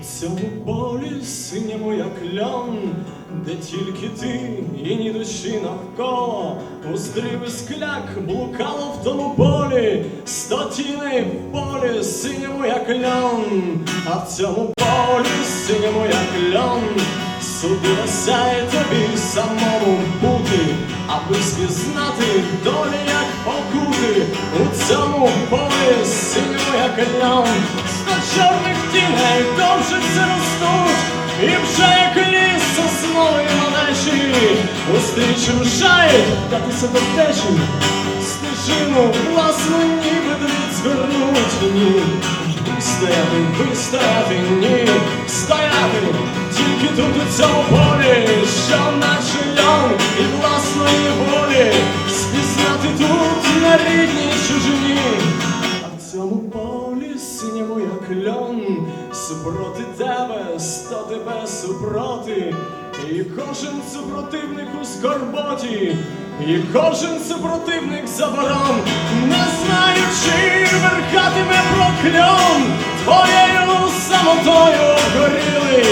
У цьому полі синьому, як льон, де тільки ти і ні душі навколо, Уздрів і скляк блукало в тому полі, сто тіней в полі синьому, як льон, а в цьому полі синьому, як льон, судилося і тобі самому бути, аби спізнати долі, як покути, у цьому полі синьому, як льон, сто чорних тіней довжиться ростуть, і вже як ліс соснової малечі, устріч рушають датися до втечі, стежину власну ніби дріт звернуть ні. Вистояти, вистояти, ні, стояти, тільки тут у цьому полі, що наче льон і власної волі, спізнати тут на рідній чужині. А в цьому полі синьому, як льон, супроти тебе, сто тебе супроти, і кожен супротивник у скорботі, і кожен супротивник заборон, не знаючи, верхатиме прокльон, твоєю самотою горіли,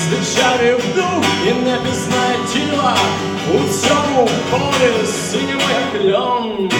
звичавів дух і не пізнає тіла, у цьому полі синьому, як.